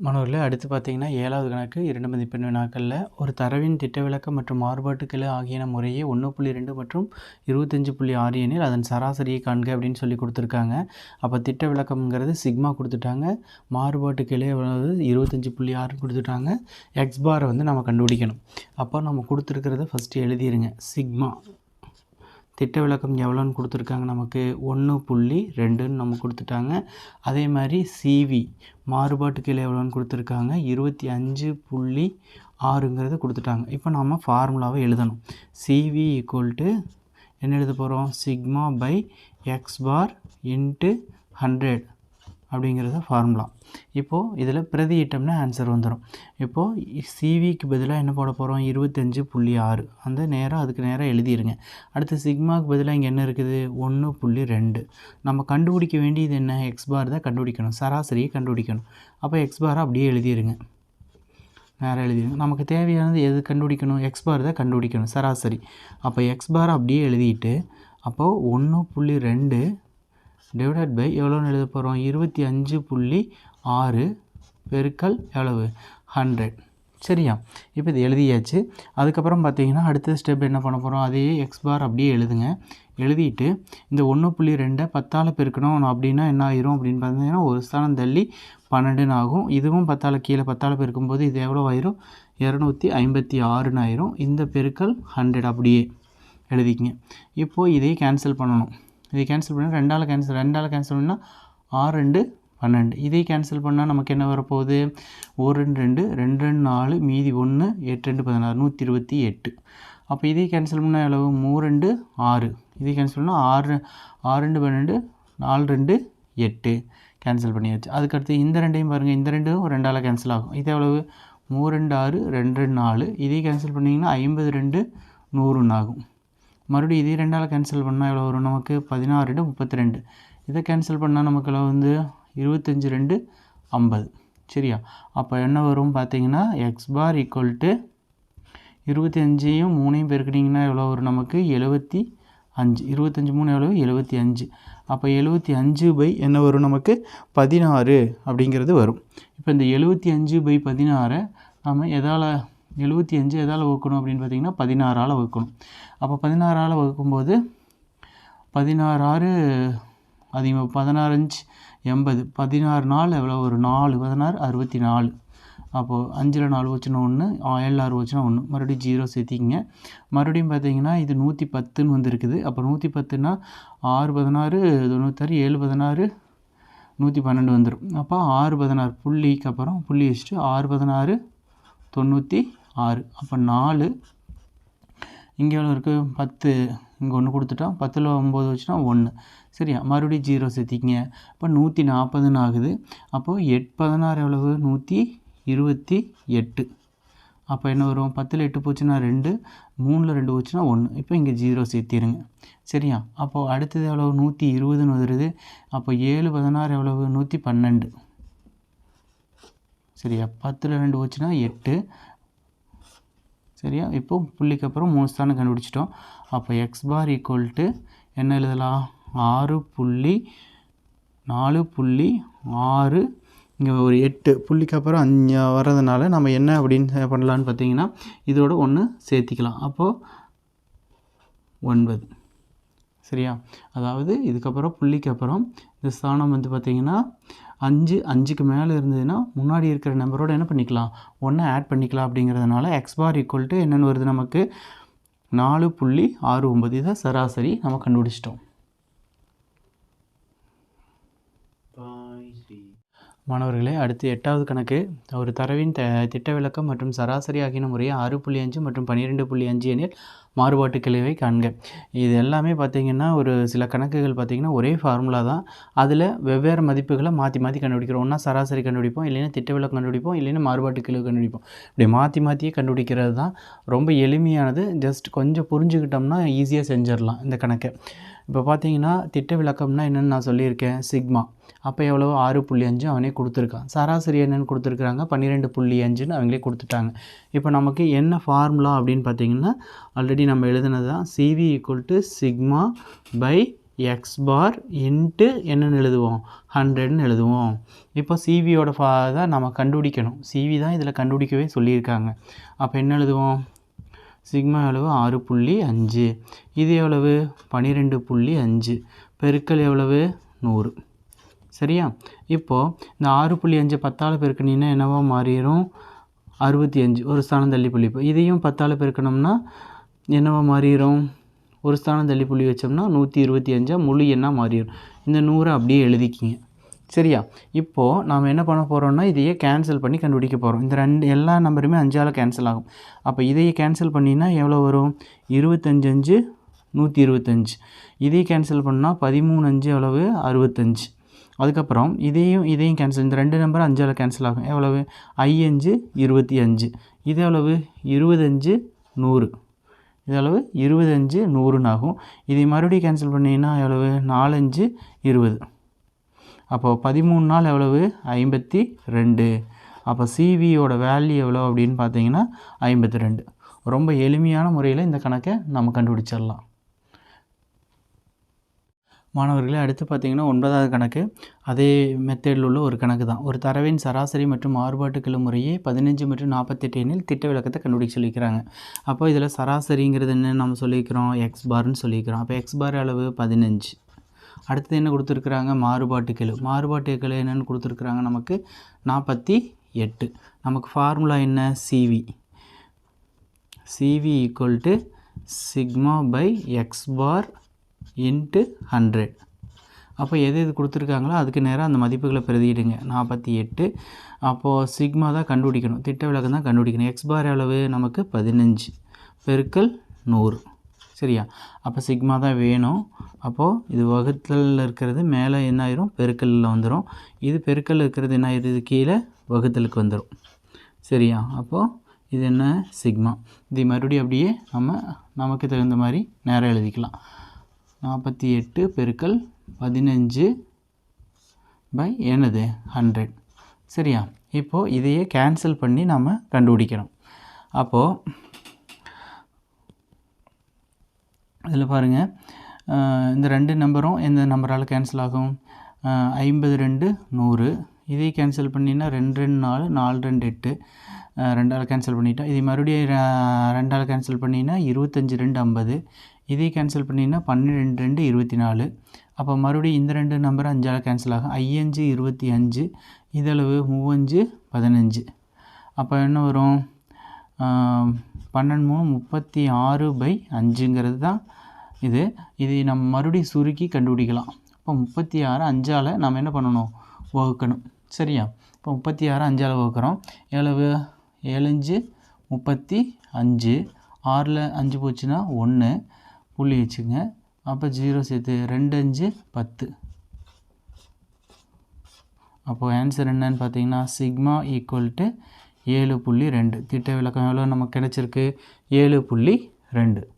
மாணவர்களே அடுத்து பார்த்தீங்கன்னா ஏழாவது கணக்கு இரண்டு மதிப்பெண் வினாக்களில் ஒரு தரவின் திட்ட விளக்கம் மற்றும் கிளை ஆகியன முறையே ஒன்று புள்ளி ரெண்டு மற்றும் இருபத்தஞ்சு புள்ளி ஆறு எனில் அதன் சராசரியை காண்க அப்படின்னு சொல்லி கொடுத்துருக்காங்க. அப்போ திட்ட விளக்கம்ங்கிறது சிக்மா கொடுத்துட்டாங்க. மாறுபாட்டு கிளை எவ்வளவு இருபத்தஞ்சு புள்ளி ஆறு கொடுத்துட்டாங்க. எக்ஸ் பாரை வந்து நம்ம கண்டுபிடிக்கணும். அப்போ நம்ம கொடுத்துருக்கிறத ஃபஸ்ட்டு எழுதிருங்க. சிக்மா. திட்ட விளக்கம் எவ்வளோன்னு கொடுத்துருக்காங்க. நமக்கு ஒன்று புள்ளி ரெண்டுன்னு நம்ம கொடுத்துட்டாங்க. அதே மாதிரி சிவி மாறுபாட்டு கீழே எவ்வளோன்னு கொடுத்துருக்காங்க. இருபத்தி அஞ்சு புள்ளி ஆறுங்கிறத கொடுத்துட்டாங்க. இப்போ நம்ம ஃபார்முலாவை எழுதணும். சிவி ஈக்குவல் டு என்ன எழுத போகிறோம் sigma by x bar into hundred அப்படிங்கிறத ஃபார்முலா இப்போது இதில் பிரதியிட்டம்னா ஆன்சர் வந்துடும் இப்போது சிவிக்கு பதிலாக என்ன போட போகிறோம் இருபத்தஞ்சு புள்ளி ஆறு. அந்த நேரம் அதுக்கு நேராக எழுதிடுங்க அடுத்து சிக்மாவுக்கு பதிலாக இங்கே என்ன இருக்குது? ஒன்று புள்ளி ரெண்டு. நம்ம கண்டுபிடிக்க வேண்டியது என்ன? எக்ஸ் பார் தான் கண்டுபிடிக்கணும். சராசரியை கண்டுபிடிக்கணும். அப்போ எக்ஸ் பாரை அப்படியே எழுதிருங்க. நேராக எழுதிருங்க. நமக்கு தேவையானது எது கண்டுபிடிக்கணும்? எக்ஸ் பார் தான் கண்டுபிடிக்கணும். சராசரி. அப்போ எக்ஸ் பார் அப்படியே எழுதிட்டு அப்போது ஒன்று புள்ளி ரெண்டு டிவைடட் பை எவ்வளோன்னு எழுத போகிறோம் இருபத்தி அஞ்சு புள்ளி ஆறு பெருக்கல் எவ்வளவு? ஹண்ட்ரட் சரியா? இப்போ இது எழுதியாச்சு. அதுக்கப்புறம் பார்த்தீங்கன்னா அடுத்த ஸ்டெப் என்ன பண்ண போகிறோம் அதே எக்ஸ் பார் அப்படியே எழுதுங்க. எழுதிட்டு இந்த ஒன்று புள்ளி ரெண்டை பத்தால் பெருக்கணும் அப்படின்னா என்ன ஆயிரும் அப்படின்னு பார்த்தீங்கன்னா ஒரு ஸ்தானம் தள்ளி பன்னெண்டுன்னு ஆகும். இதுவும் பத்தால் கீழே பத்தால் பெருக்கும்போது இது எவ்வளோ ஆயிரும்? இரநூத்தி ஐம்பத்தி ஆறுன்னு ஆயிரும். இந்த பெருக்கல் ஹண்ட்ரட் அப்படியே எழுதிக்கிங்க. இப்போது இதையே கேன்சல் பண்ணணும். இதை கேன்சல் பண்ணால் ரெண்டால் கேன்சல் ரெண்டால் கேன்சல் பண்ணால் ஆறு ரெண்டு பன்னெண்டு. இதை கேன்சல் பண்ணால் நமக்கு என்ன வரப்போகுது? ஒரு ரெண்டு ரெண்டு ரெண்டு ரெண்டு நாலு மீதி ஒன்று எட்டு ரெண்டு பதினாறு நூற்றி இருபத்தி எட்டு. அப்போ இதை கேன்சல் பண்ணால் எவ்வளவு? மூணு ரெண்டு ஆறு. இதை கேன்சல் பண்ணால் ஆறு ஆறு ரெண்டு பன்னெண்டு நாலு ரெண்டு எட்டு. கேன்சல் பண்ணியாச்சு. அதுக்கடுத்து இந்த ரெண்டையும் பாருங்கள் இந்த ரெண்டும் ரெண்டால் கேன்சல் ஆகும். இது எவ்வளவு? மூணு ரெண்டு ஆறு ரெண்டு ரெண்டு நாலு. இதே கேன்சல் பண்ணிங்கன்னா ஐம்பது ரெண்டு நூறுன்னு ஆகும். மறுபடியும் இதே ரெண்டால் கேன்சல் பண்ணால் எவ்வளோ வரும் நமக்கு? பதினாறு ரெண்டு முப்பத்தி ரெண்டு. இதை கேன்சல் பண்ணால் நமக்கு எவ்வளோ வந்து? இருபத்தஞ்சி ரெண்டு ஐம்பது. சரியா? அப்போ என்ன வரும் பார்த்தீங்கன்னா எக்ஸ் பார் ஈக்குவல் டு இருபத்தி அஞ்சையும் மூணையும் பெருக்கிட்டிங்கன்னா எவ்வளோ வரும் நமக்கு? எழுபத்தி அஞ்சு. இருபத்தஞ்சி மூணு எவ்வளோ எழுபத்தி அஞ்சு. அப்போ எழுபத்தி அஞ்சு பை என்ன வரும் நமக்கு? பதினாறு அப்படிங்கிறது வரும். இப்போ இந்த எழுபத்தி அஞ்சு பை பதினாறை நம்ம எதால் எழுபத்தி அஞ்சு எதால் வகுக்கணும் அப்படின்னு பார்த்தீங்கன்னா பதினாறால் வகுக்கணும். அப்போ பதினாறால் வகுக்கும்போது பதினாறு ஆறு அதிகமாக பதினாறு அஞ்சு எண்பது பதினாறு நாள் எவ்வளோ ஒரு நாலு பதினாறு அறுபத்தி நாலு அப்போது அஞ்சில் நாலு வச்சுனா ஒன்று ஏழு ஆறு வச்சுனா ஒன்று மறுபடியும் ஜீரோ சேர்த்திங்க மறுபடியும் பார்த்தீங்கன்னா இது நூற்றி பத்துன்னு வந்துருக்குது. அப்போ நூற்றி பத்துனா ஆறு பதினாறு தொண்ணூத்தாறு ஏழு பதினாறு நூற்றி பன்னெண்டு வந்துடும் அப்போ ஆறு பதினாறு புள்ளிக்கு அப்புறம் புள்ளி வச்சுட்டு ஆறு பதினாறு தொண்ணூற்றி ஆறு. அப்போ நாலு இங்கே எவ்வளோ இருக்குது பத்து. இங்கே ஒன்று கொடுத்துட்டோம் பத்தில் ஒம்பது வச்சுனா ஒன்று சரியா? மறுபடியும் ஜீரோ சேர்த்திக்கிங்க. இப்போ நூற்றி நாற்பதுன்னு ஆகுது. அப்போது எட் பதினாறு எவ்வளவு? நூற்றி இருபத்தி எட்டு. அப்போ என்ன வரும்? பத்தில் எட்டு போச்சுன்னா ரெண்டு மூணில் ரெண்டு போச்சுன்னா ஒன்று இப்போ இங்கே ஜீரோ சேர்த்திருங்க. சரியா? அப்போது அடுத்தது எவ்வளவு? நூற்றி இருபதுன்னு வருது அப்போ ஏழு பதினாறு எவ்வளவு? நூற்றி பன்னெண்டு. சரியா? பத்தில் ரெண்டு போச்சுன்னா எட்டு சரியா? இப்போ புள்ளிக்கு அப்புறம் மூணு ஸ்தானம் கண்டுபிடிச்சிட்டோம். அப்போ எக்ஸ் பார் ஈக்குவல் டு என்ன எழுதலாம்? ஆறு புள்ளி நாலு புள்ளி ஆறு. இங்கே ஒரு எட்டு. புள்ளிக்கு அப்புறம் அஞ்சு வர்றதுனால நம்ம என்ன அப்படின்னு பண்ணலான்னு பார்த்தீங்கன்னா இதோட ஒன்று சேர்த்திக்கலாம். அப்போது ஒன்பது. சரியா? அதாவது இதுக்கப்புறம் புள்ளிக்கு அப்புறம் இந்த ஸ்தானம் வந்து பார்த்திங்கன்னா அஞ்சு அஞ்சுக்கு மேலே இருந்ததுன்னா முன்னாடி இருக்கிற நம்பரோட என்ன பண்ணிக்கலாம்? ஒன்று ஆட் பண்ணிக்கலாம் அப்படிங்கிறதுனால எக்ஸ் பார் ஈக்குவல் டு என்னென்னு வருது நமக்கு? நாலு புள்ளி ஆறு ஒம்பது இதை சராசரி நம்ம கண்டுபிடிச்சிட்டோம். மாணவர்களே அடுத்து எட்டாவது கணக்கு. ஒரு தரவின் த திட்ட விளக்கம் மற்றும் சராசரி ஆகின முறையை ஆறு புள்ளி அஞ்சு மற்றும் பன்னிரெண்டு புள்ளி அஞ்சு எனில் மாறுபாட்டு கிளைவை காண்க. இது எல்லாமே பார்த்திங்கன்னா ஒரு சில கணக்குகள் பார்த்திங்கன்னா ஒரே ஃபார்முலா தான். அதில் வெவ்வேறு மதிப்புகளை மாற்றி மாற்றி கண்டுபிடிக்கிறோம். ஒன்றா சராசரி கண்டுபிடிப்போம் இல்லைன்னா திட்ட விளக்கம் கண்டுபிடிப்போம் இல்லைன்னா மாறுபாட்டு கிளை கண்டுபிடிப்போம். இப்படி மாற்றி மாற்றியே கண்டுபிடிக்கிறது தான் ரொம்ப எளிமையானது. ஜஸ்ட் கொஞ்சம் புரிஞ்சுக்கிட்டோம்னா ஈஸியாக செஞ்சிடலாம் இந்த கணக்கை. இப்போ பார்த்தீங்கன்னா திட்ட விளக்கம்னா என்னென்னு நான் சொல்லியிருக்கேன் சிக்மா. அப்போ எவ்வளோ ஆறு புள்ளி அஞ்சு அவனே கொடுத்துருக்கான். சராசரி என்னென்னு கொடுத்துருக்குறாங்க பன்னிரெண்டு புள்ளி அஞ்சுன்னு அவங்களே கொடுத்துட்டாங்க. இப்போ நமக்கு என்ன ஃபார்முலா அப்படின்னு பார்த்தீங்கன்னா ஆல்ரெடி நம்ம எழுதுனது தான் CV equal to sigma by x bar into என்னென்னு எழுதுவோம் ஹண்ட்ரட்னு எழுதுவோம். இப்போ சிவியோட ஃபா தான் நம்ம கண்டுபிடிக்கணும். சிவி தான் இதில் கண்டுபிடிக்கவே சொல்லியிருக்காங்க. அப்போ என்ன எழுதுவோம்? சிக்மா எவ்வளவு ஆறு புள்ளி அஞ்சு. இது எவ்வளவு? பன்னிரெண்டு புள்ளி அஞ்சு. பெருக்கல் எவ்வளவு? நூறு. சரியா? இப்போது இந்த ஆறு புள்ளி அஞ்சு பத்தால் பெருக்கினீங்கன்னா என்னவோ மாறிடும் அறுபத்தி அஞ்சு. ஒரு ஸ்தானம் தள்ளி புள்ளி இப்போ இதையும் பத்தால் பெருக்கணும்னா என்னவா மாறிடும் ஒரு ஸ்தானம் தள்ளி புள்ளி வச்சோம்னா நூற்றி இருபத்தி அஞ்சா முழு எண்ணாக மாறிடும் இந்த நூறை அப்படியே எழுதிக்கிங்க. சரியா? இப்போது நாம் என்ன பண்ண போகிறோம்னா இதையே கேன்சல் பண்ணி கண்டுபிடிக்க போகிறோம் இந்த ரெண்டு எல்லா நம்பருமே அஞ்சால் கேன்சல் ஆகும். அப்போ இதையே கேன்சல் பண்ணினா எவ்வளோ வரும்? இருபத்தஞ்சு அஞ்சு நூற்றி இருபத்தஞ்சு. இதையும் கேன்சல் பண்ணால் பதிமூணு அஞ்சு எவ்வளவு? அறுபத்தஞ்சு. அதுக்கப்புறம் இதையும் இதையும் கேன்சல் இந்த ரெண்டு நம்பர் அஞ்சால் கேன்சல் ஆகும். எவ்வளவு? ஐ அஞ்சு இருபத்தி அஞ்சு. இது எவ்வளவு? இருபத்தஞ்சு நூறு. இதளவு அளவு இருபத்தஞ்சு நூறுன்னு ஆகும். இதை மறுபடியும் கேன்சல் பண்ணிங்கன்னா எவ்வளவு? நாலஞ்சு இருபது. அப்போது பதிமூணு நாள் எவ்வளவு? ஐம்பத்தி ரெண்டு. அப்போ சிவியோட வேல்யூ எவ்வளோ அப்படின்னு பார்த்தீங்கன்னா ஐம்பத்தி ரெண்டு. ரொம்ப எளிமையான முறையில் இந்த கணக்கை நம்ம கண்டுபிடிச்சிடலாம். மாணவர்களே அடுத்து பார்த்தீங்கன்னா ஒன்பதாவது கணக்கு. அதே மெத்தேடில் உள்ள ஒரு கணக்கு தான். ஒரு தரவின் சராசரி மற்றும் மாறுபாட்டுக்கள் முறையே பதினஞ்சு மற்றும் நாற்பத்தெட்டு எண்ணில் திட்ட விளக்கத்தை கண்டுபிடிக்க சொல்லிக்கிறாங்க அப்போ இதில் சராசரிங்கிறது என்ன? நம்ம சொல்லிக்கிறோம் எக்ஸ் பார்னு சொல்லிக்கிறோம் அப்போ எக்ஸ் பார் அளவு பதினஞ்சு. அடுத்தது என்ன கொடுத்துருக்குறாங்க? மாறுபாட்டு கெழு. மாறுபாட்டு கெழு என்னென்னு கொடுத்துருக்குறாங்க நமக்கு நாற்பத்தி எட்டு. நமக்கு ஃபார்முலா என்ன? CV CV equal to sigma by x bar into hundred அப்போ எது எது கொடுத்துருக்காங்களோ அதுக்கு நேராக அந்த மதிப்புகளை பிரதியிடுங்க. நாற்பத்தி எட்டு. அப்போது சிக்மா தான் கண்டுபிடிக்கணும். திட்ட விளக்கம் தான் கண்டுபிடிக்கணும். எக்ஸ் பார் அளவு நமக்கு பதினஞ்சு. பெருக்கல் நூறு. சரியா? அப்போ சிக்மா தான் வேணும். அப்போது இது வகுத்தலில் இருக்கிறது மேலே என்ன ஆயிரும்? பெருக்கலில் வந்துடும் இது பெருக்கல் இருக்கிறது என்ன ஆயிடுது கீழே வகுத்தலுக்கு வந்துடும் சரியா? அப்போது இது என்ன? சிக்மா. இது மறுபடியும் அப்படியே நம்ம நமக்கு தகுந்த மாதிரி நேரம் எழுதிக்கலாம். நாற்பத்தி எட்டு பெருக்கல் பதினஞ்சு பை என்னது ஹண்ட்ரட் சரியா? இப்போது இதையே கேன்சல் பண்ணி நம்ம கண்டுபிடிக்கணும். அப்போது இதில் பாருங்கள் இந்த ரெண்டு நம்பரும் எந்த நம்பரால் கேன்சல் ஆகும்? ஐம்பது ரெண்டு நூறு. இதை கேன்சல் பண்ணினா ரெண்டு ரெண்டு நாலு நாலு ரெண்டு எட்டு. ரெண்டால் கேன்சல் பண்ணிட்டோம் இதை மறுபடியும் ரெண்டால் கேன்சல் பண்ணினா இருபத்தஞ்சி ரெண்டு ஐம்பது. இதே கேன்சல் பண்ணினா பன்னெண்டு ரெண்டு இருபத்தி நாலு. அப்போ மறுபடியும் இந்த ரெண்டு நம்பர் அஞ்சால் கேன்சல் ஆகும். ஐயஞ்சு இருபத்தி அஞ்சு இதளவு மூவஞ்சு பதினஞ்சு. அப்போ என்ன வரும்? பன்னெண்டு மூணு முப்பத்தி ஆறு பை அஞ்சுங்கிறது தான் இது. இது நம்ம மறுபடியும் சுருக்கி கண்டுபிடிக்கலாம். இப்போ முப்பத்தி ஆறு அஞ்சால் நம்ம என்ன பண்ணணும்? வகுக்கணும். சரியா? இப்போ முப்பத்தி ஆறு அஞ்சால் வகுக்கிறோம். ஏழு ஏழஞ்சு முப்பத்தி அஞ்சு. ஆறில் அஞ்சு போச்சுன்னா ஒன்று. புள்ளி வச்சுங்க. அப்போ ஜீரோ சேர்த்து ரெண்டு அஞ்சு பத்து. அப்போது ஆன்சர் என்னன்னு பார்த்தீங்கன்னா சிக்மா ஈக்குவல் டு ஏழு புள்ளி ரெண்டு. திட்ட விளக்கம் எவ்வளோ நமக்கு கிடச்சிருக்கு? ஏழு புள்ளி ரெண்டு.